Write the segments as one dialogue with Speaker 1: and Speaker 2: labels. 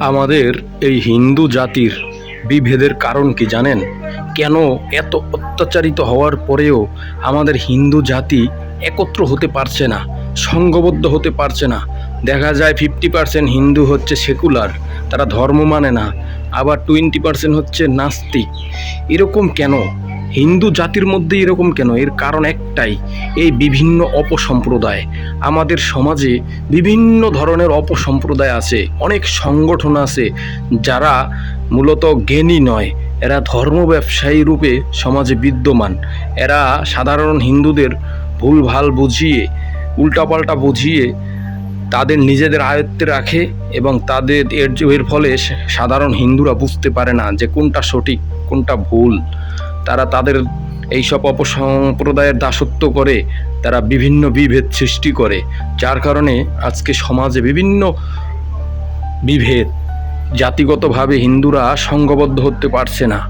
Speaker 1: আমাদের এই হিন্দু জাতির বিভেদের কারণ কি জানেন? কেন এত অত্যাচারিত হওয়ার পরেও আমাদের হিন্দু জাতি একত্র হতে পারছে না সংঘবদ্ধ হতে পারছে না? দেখা যায় ফিফটি পার্সেন্ট হিন্দু হচ্ছে সেকুলার, তারা ধর্ম মানে না, আবার টোয়েন্টি পার্সেন্ট হচ্ছে নাস্তিক। এরকম কেন? হিন্দু জাতির মধ্যে এরকম কেন? এর কারণ একটাই, এই বিভিন্ন অপসম্প্রদায়। আমাদের সমাজে বিভিন্ন ধরনের অপসম্প্রদায় আছে, অনেক সংগঠন আছে, যারা মূলত জ্ঞানী নয়। এরা ধর্ম ব্যবসায়ী রূপে সমাজে বিদ্যমান। এরা সাধারণ হিন্দুদের ভুলভাল বুঝিয়ে, উল্টাপাল্টা বুঝিয়ে তাদের নিজেদের আয়ত্তে রাখে এবং তাদের এর এর ফলে সাধারণ হিন্দুরা বুঝতে পারে না যে কোনটা সঠিক, কোনটা ভুল। তারা তাদের এইসব অপসম্প্রদায়ের দাসত্ব করে, তারা বিভিন্ন বিভেদ সৃষ্টি করে, যার কারণে আজকে সমাজে বিভিন্ন বিভেদ, জাতিগতভাবে হিন্দুরা সংঘবদ্ধ হতে পারছে না।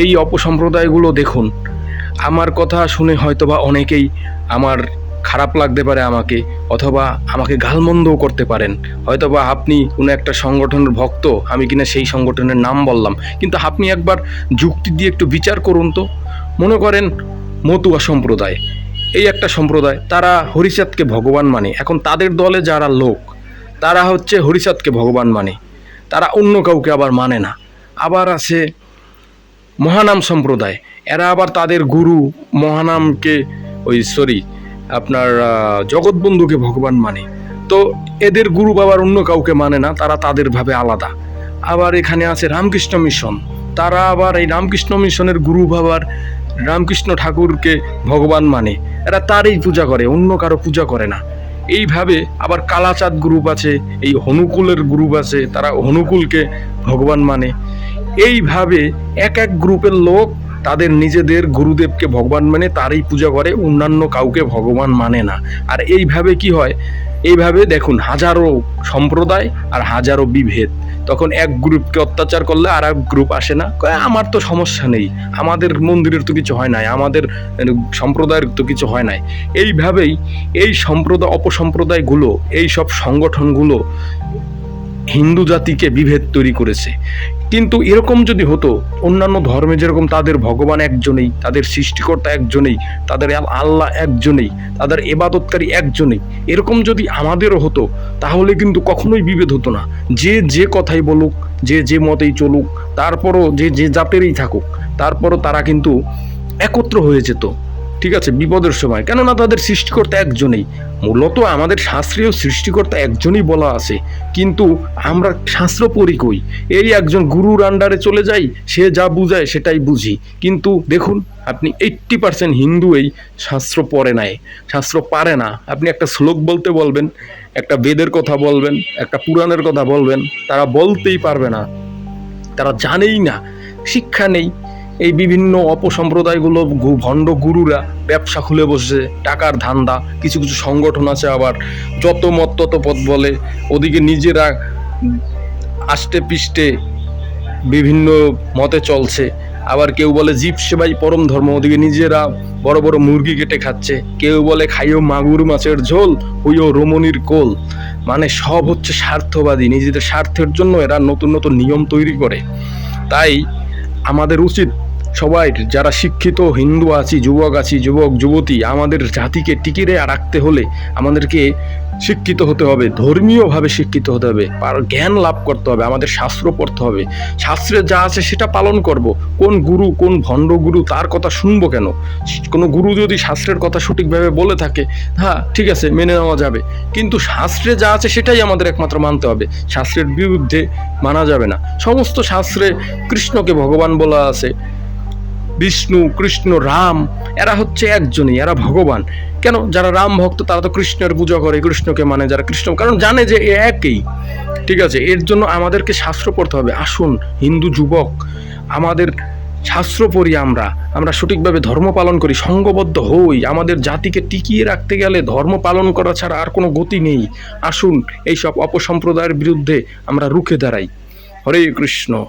Speaker 1: এই অপসম্প্রদায়গুলো দেখুন, আমার কথা শুনে হয়তোবা অনেকেই আমার খারাপ লাগতে পারে আমাকে, অথবা আমাকে গালমন্দও করতে পারেন। হয়তোবা আপনি কোনো একটা সংগঠনের ভক্ত, আমি কিনা সেই সংগঠনের নাম বললাম। কিন্তু আপনি একবার যুক্তি দিয়ে একটু বিচার করুন তো। মনে করেন মতুয়া সম্প্রদায়। এই একটা সম্প্রদায়, তারা হরিচাঁদকে ভগবান মানে। এখন তাদের দলে যারা লোক, তারা হচ্ছে হরিচাঁদকে ভগবান মানে। তারা অন্য কাউকে আবার মানে না। আবার আছে মহানাম সম্প্রদায়। এরা আবার তাদের গুরু মহানামকে, ওই সরি আপনার জগৎবন্ধুকে ভগবান মানে। তো এদের গুরু বাবার অন্য কাউকে মানে না, তারা তাদের ভাবে আলাদা। আবার এখানে আছে রামকৃষ্ণ মিশন। তারা আবার এই রামকৃষ্ণ মিশনের গুরু বাবার, রামকৃষ্ণ ঠাকুরকে ভগবান মানে। এরা তারই পূজা করে, অন্য কারও পূজা করে না। এইভাবে আবার কালাচাঁদ গ্রুপ আছে, এই হনুকুলের গ্রুপ আছে, তারা হনুকুলকে ভগবান মানে। এইভাবে এক এক গ্রুপের লোক তাদের নিজেদের গুরুদেবকে ভগবান মানে তারই পূজা করে, অন্যান্য কাউকে ভগবান মানে না। আর এইভাবে কি হয়? এইভাবে দেখুন, হাজারো সম্প্রদায় আর হাজারো বিভেদ। তখন এক গ্রুপকে অত্যাচার করলে আর এক গ্রুপ আসে না। আমার তো সমস্যা নেই। আমাদের মন্দিরের তো কিছু হয় নাই। আমাদের সম্প্রদায়ের তো কিছু হয় নাই। এইভাবেই এই সম্প্রদায় অপসম্প্রদায়গুলো, এই সব সংগঠনগুলো হিন্দু জাতিকে বিভেদ তৈরি করেছে। কিন্তু এরকম যদি হতো, অন্যান্য ধর্মে যেরকম তাদের ভগবান একজনেই, তাদের সৃষ্টিকর্তা একজনেই, তাদের আল- আল্লাহ একজনেই, তাদের এবাদতকারী একজনেই, এরকম যদি আমাদেরও হতো, তাহলে কিন্তু কখনোই বিভেদ হতো না। যে যে কথাই বলুক, যে যে মতেই চলুক, তারপরও যে যে জাতেরই থাকুক, তারপরও তারা কিন্তু একত্র হয়ে যেত। ঠিক আছে, বিপদের সময়। কেননা তাদের সৃষ্টিকর্তা একজনেই। মূলত আমাদের শাস্ত্রীয় সৃষ্টিকর্তা একজনই বলা আছে। কিন্তু আমরা শাস্ত্র পড়ি কই। এই একজন গুরুর আন্ডারে চলে যাই, সে যা বুঝায় সেটাই বুঝি। কিন্তু দেখুন, আপনি এইট্টি পার্সেন্ট হিন্দু এই শাস্ত্র পড়ে নাই। শাস্ত্র পারে না। আপনি একটা শ্লোক বলতে বলবেন, একটা বেদের কথা বলবেন, একটা পুরাণের কথা বলবেন, তারা বলতেই পারবে না। তারা জানেই না। শিক্ষা নেই। এই বিভিন্ন অপসম্প্রদায়গুলো ভণ্ড গুরুরা ব্যবসা খুলে বসে টাকার ধান্দা, কিছু কিছু সংগঠন আছে আবার, যত মত তত পথ বলে, ওদিকে নিজেরা আষ্টে পিষ্টে বিভিন্ন মতে চলছে, আবার কেউ বলে জীব সেবাই পরম ধর্ম, ওদিকে নিজেরা বড় বড় মুরগি কেটে খাচ্ছে, কেউ বলে খাইও মাগুর মাছের ঝোল, হইও রমণীর কোল মানে সব হচ্ছে স্বার্থবাদী, নিজেদের স্বার্থের জন্য এরা নতুন নতুন নিয়ম তৈরি করে, তাই আমাদের উচিত সবাই, যারা শিক্ষিত, হিন্দু আছি, যুবক আছি, যুবক, যুবতী, আমাদের জাতিকে টিকিয়ে রাখতে হলে আমাদেরকে শিক্ষিত হতে হবে, ধর্মীয়ভাবে শিক্ষিত হতে হবে, আর জ্ঞান লাভ করতে হবে, আমাদের শাস্ত্র পড়তে হবে। শাস্ত্রে যা আছে সেটা পালন করব। কোন গুরু, কোন ভণ্ড গুরু, তার কথা শুনব কেন? কোনো গুরু যদি শাস্ত্রের কথা সঠিকভাবে বলে থাকে হ্যাঁ ঠিক আছে, মেনে নেওয়া যাবে। কিন্তু শাস্ত্রে যা আছে সেটাই আমাদের একমাত্র মানতে হবে। শাস্ত্রের বিরুদ্ধে মানা যাবে না। সমস্ত শাস্ত্রে কৃষ্ণকে ভগবান বলা আছে। বিষ্ণু, কৃষ্ণ, রাম, এরা হচ্ছে একজনই, এরা ভগবান। কেন? যারা রাম ভক্ত, তারা তো কৃষ্ণের পুজো করে, কৃষ্ণকে মানে যারা কৃষ্ণ। কারণ জানে যে এ একই। ঠিক আছে? এর জন্য আমাদেরকে শাস্ত্র পড়তে হবে। আসুন, হিন্দু যুবক, আমাদের শাস্ত্র পড়ি আমরা। আমরা সঠিকভাবে ধর্ম পালন করি, সঙ্গবদ্ধ হই। আমাদের জাতিকে টিকিয়ে রাখতে গেলে ধর্ম পালন করা ছাড়া আর কোনো গতি নেই। আসুন, এইসব অপসম্প্রদায়ের বিরুদ্ধে আমরা রুখে দাঁড়াই। হরে কৃষ্ণ।